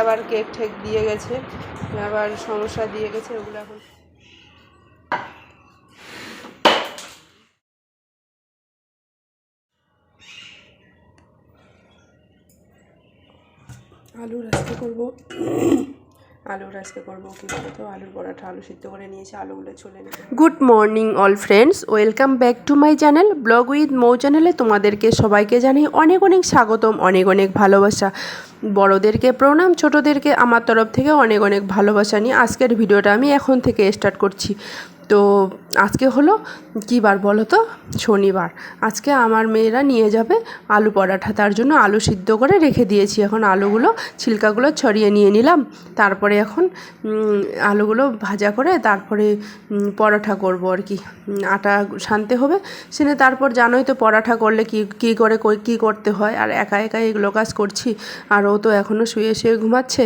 আবার কেক ঠেক দিয়ে গেছে আবার সমস্যা দিয়ে গেছে ওগুলো এখন আলুর আজকে করব। আলুর আজকে করব কী বলতো? আলুর পরাঠা আলু সিদ্ধ করে নিয়েছি, আলুগুলো চলে good morning all friends welcome back to my channel vlog with Mou চ্যানেলে তোমাদেরকে সবাইকে জানাই অনেক অনেক স্বাগতম, অনেক অনেক ভালোবাসা। বড়োদেরকে প্রণাম, ছোটোদেরকে আমার তরফ থেকে অনেক অনেক ভালোবাসা নিয়ে আজকের ভিডিওটা আমি এখন থেকে স্টার্ট করছি। তো আজকে হলো কী বার বলো তো? শনিবার। আজকে আমার মেয়েরা নিয়ে যাবে আলু পরাঠা। তার জন্য আলু সিদ্ধ করে রেখে দিয়েছি। এখন আলুগুলো, ছিলকাগুলো ছড়িয়ে নিয়ে নিলাম। তারপরে এখন আলুগুলো ভাজা করে তারপরে পরোঠা করব আর কি। আটা সানতে হবে। সেনে তারপর জানোই তো পরাঠা করলে কি, কী করে কী করতে হয়। আর একা একা এগুলো কাজ করছি। আর ও তো এখনও শুয়ে শুয়ে ঘুমাচ্ছে।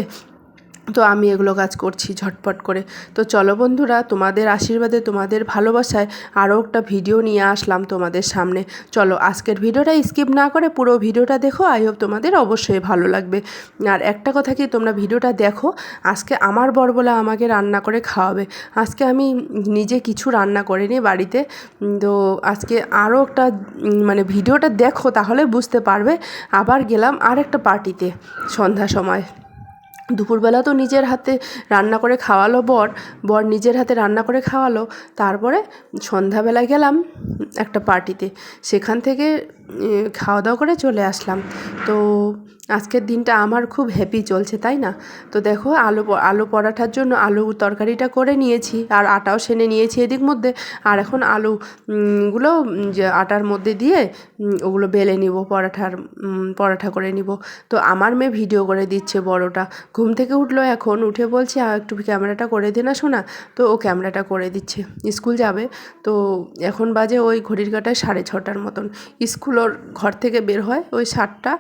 তো আমি এগুলো কাজ করছি ঝটপট করে। তো চলো বন্ধুরা, তোমাদের আশীর্বাদে, তোমাদের ভালোবাসায় আরও একটা ভিডিও নিয়ে আসলাম তোমাদের সামনে। চলো, আজকের ভিডিওটা স্কিপ না করে পুরো ভিডিওটা দেখো আই হোপ তোমাদের অবশ্যই ভালো লাগবে। আর একটা কথা কি, তোমরা ভিডিওটা দেখো, আজকে আমার বরবলা আমাকে রান্না করে খাওয়াবে। আজকে আমি নিজে কিছু রান্না করিনি বাড়িতে তো আজকে আরও একটা মানে ভিডিওটা দেখো, তাহলে বুঝতে পারবে। আবার গেলাম আর একটা পার্টিতে সন্ধ্যা সময়। দুপুরবেলা তো নিজের হাতে রান্না করে খাওয়ালো বর বর নিজের হাতে রান্না করে খাওয়ালো। তারপরে সন্ধ্যাবেলা গেলাম একটা পার্টিতে সেখান থেকে খাওয়া দাওয়া করে চলে আসলাম। তো আজকের দিনটা আমার খুব হ্যাপি চলছে তাই না? তো দেখো আলু আলু পরাঠার জন্য আলু তরকারিটা করে নিয়েছি আর আটাও সেনে নিয়েছি এদিক মধ্যে। আর এখন আলু উম, গুলো উম, যে আটার মধ্যে দিয়ে ওগুলো বেলে নিব পরাঠার পরাঠা করে নিব। তো আমার মেয়ে ভিডিও করে দিচ্ছে বড়টা। ঘুম থেকে উঠল এখন উঠে বলছে "আ, একটু ক্যামেরাটা করে দে না শোনা তো ও ক্যামেরাটা করে দিচ্ছে। স্কুল যাবে তো এখন বাজে ওই ঘড়ির কাটায় সাড়ে ছটার মতন। স্কুল ওর ঘর থেকে বের হয়, ওই সাতটা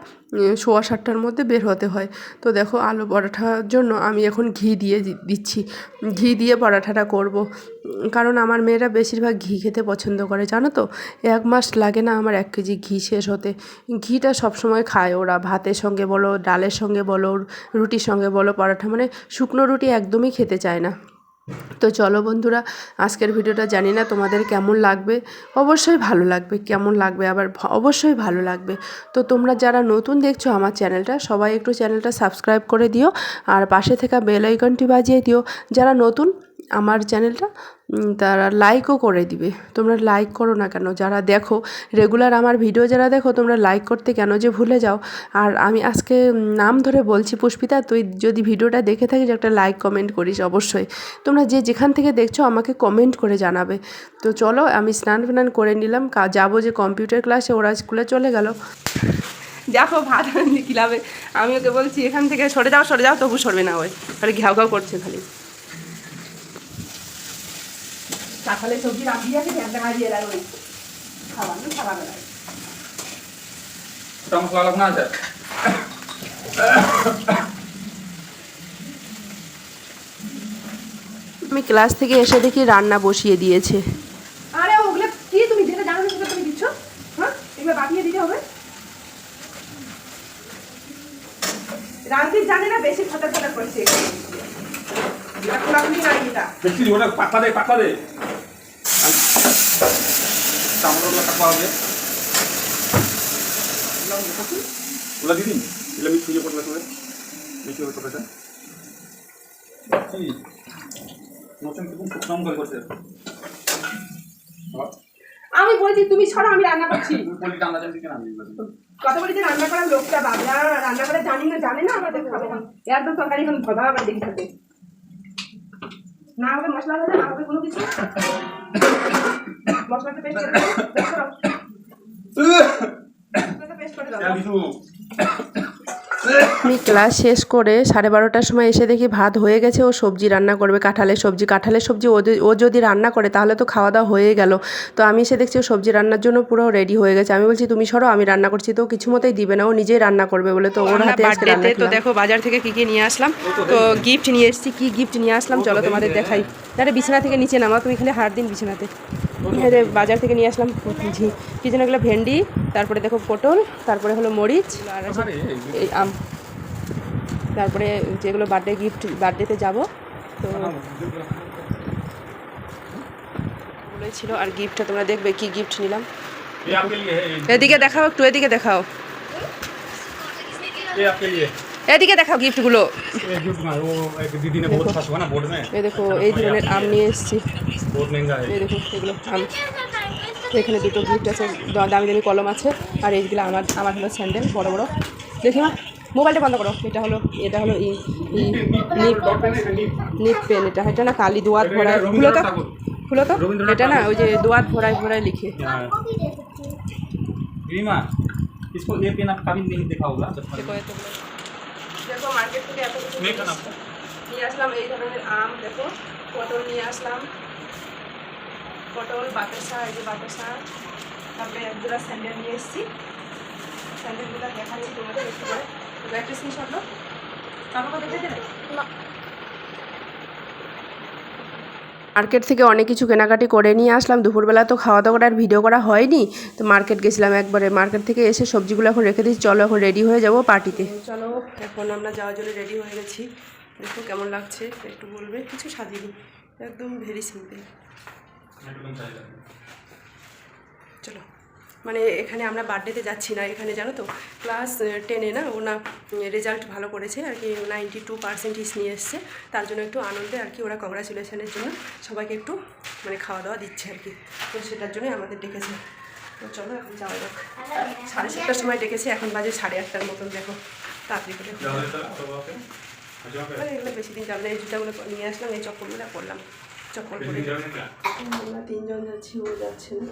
সোয়া সাতটার মধ্যে বের হতে হয়। তো দেখো, আলু পরাঠার জন্য আমি এখন ঘি দিয়ে দিচ্ছি। ঘি দিয়ে পরাঠাটা করব। কারণ আমার মেয়েরা বেশিরভাগ ঘি খেতে পছন্দ করে, জানো তো? এক মাস লাগে না আমার এক কেজি ঘি শেষ হতে। ঘিটা সবসময় খায় ওরা। ভাতের সঙ্গে বলো, ডালের সঙ্গে বলো, রুটির সঙ্গে বলো, পরাঠা। মানে শুকনো রুটি একদমই খেতে চায় না। তো চলো বন্ধুরা, আজকের ভিডিওটা জানি না তোমাদের কেমন লাগবে। অবশ্যই ভালো লাগবে, কেমন লাগবে আবার অবশ্যই ভালো লাগবে। তো তোমরা যারা নতুন দেখছ আমার চ্যানেলটা, সবাই একটু চ্যানেলটা সাবস্ক্রাইব করে দিও আর পাশে থাকা বেল আইকনটি বাজিয়ে দিও। যারা নতুন আমার চ্যানেলটা তারা লাইকও করে দিবে। তোমরা লাইক করো না কেন? যারা দেখো রেগুলার আমার ভিডিও যারা দেখো, তোমরা লাইক করতে কেন যে ভুলে যাও? আর আমি আজকে নাম ধরে বলছি, পুষ্পিতা, তুই যদি ভিডিওটা দেখে থাকিস, একটা লাইক কমেন্ট করিস অবশ্যই। তোমরা যে যেখান থেকে দেখছ, আমাকে কমেন্ট করে জানাবে। তো চলো, আমি স্নান ফান করে নিলাম যাব যে কম্পিউটার ক্লাসে ওরা স্কুলে চলে গেল। দেখো, ভাত কিলাবে আমি ওকে বলছি, এখান থেকে সরে যাও সরে যাও, তবু সরবে না ওই। খালি ঘাউ ঘাউ করছে খালি। সকালে সবজি রাখি আছে ভাজিয়ে দেয় ওই খাবার না খাবার লাগে Estamos con la nada. আমি ক্লাস থেকে এসে দেখি রান্না বসিয়ে দিয়েছে। আরে ওগুলো কি তুমি যেটা জানো সেটা তুমি দিচ্ছ? হ্যাঁ? এগুলো বাপিয়ে দিতে হবে। রান্তির জানে না বেশি ফাটার ফাটার করছে। এটা খোলাখুলি না এটা। দেখছি ওটা পাতা দে পাতা দে। টমেটোগুলো কাটবা হবে ওগুলো দিদিন এগুলো আমি ছুঁয়ে পড়লে তোরে বেশি হবে তোকে কি? নতুন কিছু শুকনাম করে করছে? আমি বলছি তুমি ছড়া আমি রান্না করছি। তুমি বলি টান্না জানি কেন? আমি কত বলি যে রান্না করার লোকটা বাবলা রান্না করে জানি না জানে না আমাদের খাবে না। একদম তরকারি এখন ভবা আমরা দেখি না হবে মশলা হবে না হবে কোনো কিছু। মশলাটা পেস্ট করে কিছু আমি ক্লাস শেষ করে সাড়ে বারোটার সময় এসে দেখি ভাত হয়ে গেছে ও সবজি রান্না করবে কাঁঠালের সবজি। কাঁঠালের সবজি ও যদি- ও যদি রান্না করে তাহলে তো খাওয়া দাওয়া হয়ে গেল। তো আমি এসে দেখছি ও সবজি রান্নার জন্য পুরো রেডি হয়ে গেছে। আমি বলছি তুমি সরো আমি রান্না করছি। তো ও কিছু মতেই দিবে না ও নিজেই রান্না করবে বলে তো ওর হাতে তো দেখো বাজার থেকে কি কি নিয়ে আসলাম। তো গিফট নিয়ে এসেছি কি গিফট নিয়ে আসলাম চলো তোমাদের দেখাই। আরে বিছানা থেকে নিচে নামা তুমি খালি হার দিন বিছানাতে। বাজার থেকে নিয়ে আসলাম ঝি। কী যেন এগুলো ভেন্ডি তারপরে দেখো পটল তারপরে হলো মরিচ আর এই আম। তারপরে যেগুলো বার্থডে গিফট বার্থডেতে যাব। তো ছিল। আর গিফটটা তোমরা দেখবে কি গিফট নিলাম। এদিকে দেখাও একটু এদিকে দেখাও। এদিকে দেখাও গিফটগুলো ये गिफ्ट में वो एक दीदी ने बहुत अच्छा हुआ ना बोर्ड में এই দেখো এই ধরনের আম নিয়ে এসেছি बहुत महंगा है এই দেখো এগুলো আম এখানে দুটো গিফট আছে দ- দামি দামি কলম আছে আর এইগুলো আমার আমার হলো স্যান্ডেল বড় বড় দেখি মা মোবাইলটা বন্ধ করো এটা হলো এটা হলো ই ই নিপ নিপ পেন এটা এটা না কালি দোয়াত ভরায় খুলো তো খুলো তো এটা না ওই যে দোয়াত ভরায় ভরায় লিখে रीमा इसको ये पेन आप कभी नहीं देखा होगा बचपन में। দেখো মার্কেট থেকে এত কিছু নিয়ে আসলাম। এই ধরনের আম দেখো পটল নিয়ে আসলাম। পটল বাতাসা এই যে বাতাসা তারপরে এক দুটা স্যান্ডেল নিয়ে এসেছি। স্যান্ডেলগুলো দেখাচ্ছি তোমাদের একটু করে তোমরা একটা স্ক্রিনশট লো কাকাকে দেখে দেবে? মার্কেট থেকে অনেক কিছু কেনাকাটি করে নিয়ে আসলাম। দুপুরবেলা তো খাওয়া দাওয়া আর ভিডিও করা হয়নি। তো মার্কেট গেছিলাম একবারে। মার্কেট থেকে এসে সবজিগুলো এখন রেখে দিচ্ছি। চলো এখন রেডি হয়ে যাব পার্টিতে। চলো এখন আমরা যাওয়ার জন্য রেডি হয়ে গেছি। দেখো কেমন লাগছে একটু বলবে? কিছু সাজিনি একদম ভেরি সিম্পল চলো। মানে এখানে আমরা বার্থডেতে যাচ্ছি না এখানে জানো তো? ক্লাস টেনে না ওনা রেজাল্ট ভালো করেছে আর কি নাইনটি টু পার্সেন্টেজ নিয়ে এসছে। তার জন্য একটু আনন্দে আর কি ওরা কংগ্রাচুলেশনের জন্য সবাইকে একটু মানে খাওয়া দাওয়া দিচ্ছে আর কি। তো সেটার জন্যই আমাদের ডেকেছে। তো চলো এখন যাওয়া যাক। সাড়ে সাতটার সময় ডেকেছে এখন বাজে সাড়ে আটটার মতন দেখো। তাড়াতাড়ি করে এগুলো বেশি দিন যাবে না এই জুতাগুলো নিয়ে আসলাম এই চপ্পলগুলো পরলাম। চপ্পল পরে আমরা তিনজন যাচ্ছি ও যাচ্ছে না।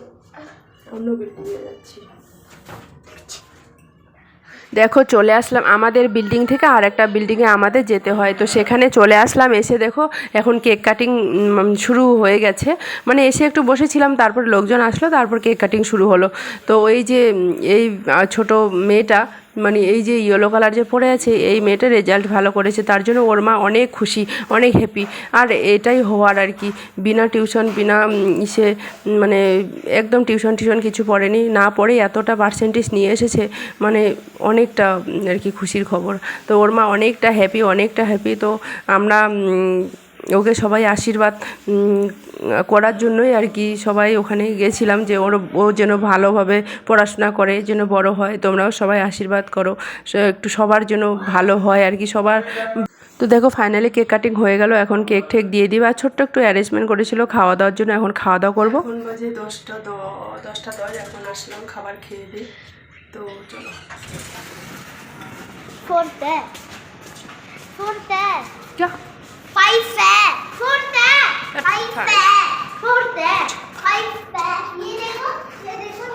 দেখো, চলে আসলাম আমাদের বিল্ডিং থেকে আর একটা বিল্ডিংয়ে আমাদের যেতে হয়। তো সেখানে চলে আসলাম, এসে দেখো এখন কেক কাটিং শুরু হয়ে গেছে। মানে এসে একটু বসেছিলাম, তারপর লোকজন আসলো, তারপর কেক কাটিং শুরু হলো। তো ওই যে এই ছোট মেয়েটা মানে এই যে ইয়েলো কালার যে পড়ে আছে, এই মেয়েটার রেজাল্ট ভালো করেছে, তার জন্য ওর মা অনেক খুশি, অনেক হ্যাপি আর এটাই হওয়ার আর কি। বিনা টিউশন বিনা ইসে মানে একদম টিউশন টিউশন কিছু পড়েনি, না পড়ে এতটা পার্সেন্টেজ নিয়ে এসেছে মানে অনেকটা আর কি খুশির খবর। তো ওর মা অনেকটা হ্যাপি অনেকটা হ্যাপি তো আমরা ওকে সবাই আশীর্বাদ করার জন্যই আর কি সবাই ওখানে গেছিলাম যে ওর ও যেন ভালোভাবে পড়াশোনা করে যেন বড় হয়। তোমরাও সবাই আশীর্বাদ করো। একটু সবার জন্য ভালো হয় আর কি সবার। তো দেখো ফাইনালি কেক কাটিং হয়ে গেল এখন কেক ঠেক দিয়ে দিবে। আর ছোট্ট একটু অ্যারেঞ্জমেন্ট করেছিল খাওয়া দাওয়ার জন্য এখন খাওয়া দাওয়া করব। এখন বাজে দশটা দশটা দশ এখন আসলাম খাবার খেয়ে দিই তো চলো। Forte. Forte. যা Faife. Forte. Fai. Faife. Forte. Faife. ये देखो ये देखो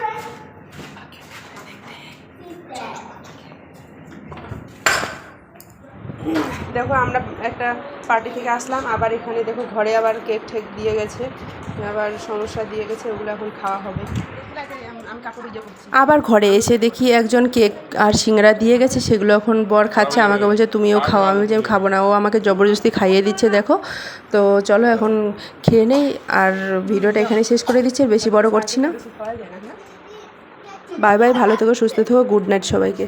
দেখো আমরা একটা পার্টি থেকে আসলাম আবার এখানে দেখো ঘরে আবার কেক ঠেক দিয়ে গেছে আবার সমস্যা দিয়ে গেছে ওগুলো এখন খাওয়া হবে আবার ঘরে এসে দেখি একজন কেক আর সিঙ্গড়া দিয়ে গেছে, সেগুলো এখন বর খাচ্ছে, আমাকে বলছে, তুমিও খাও। আমি বলছি, আমি খাব না। ও আমাকে জবরদস্তি খাইয়ে দিচ্ছে, দেখো। তো চলো এখন খেয়ে নেই, আর ভিডিওটা এখানে শেষ করে দিচ্ছে বেশি বড় করছি না। বাই বাই, ভালো থেকো, সুস্থ থেকো, গুড নাইট সবাইকে।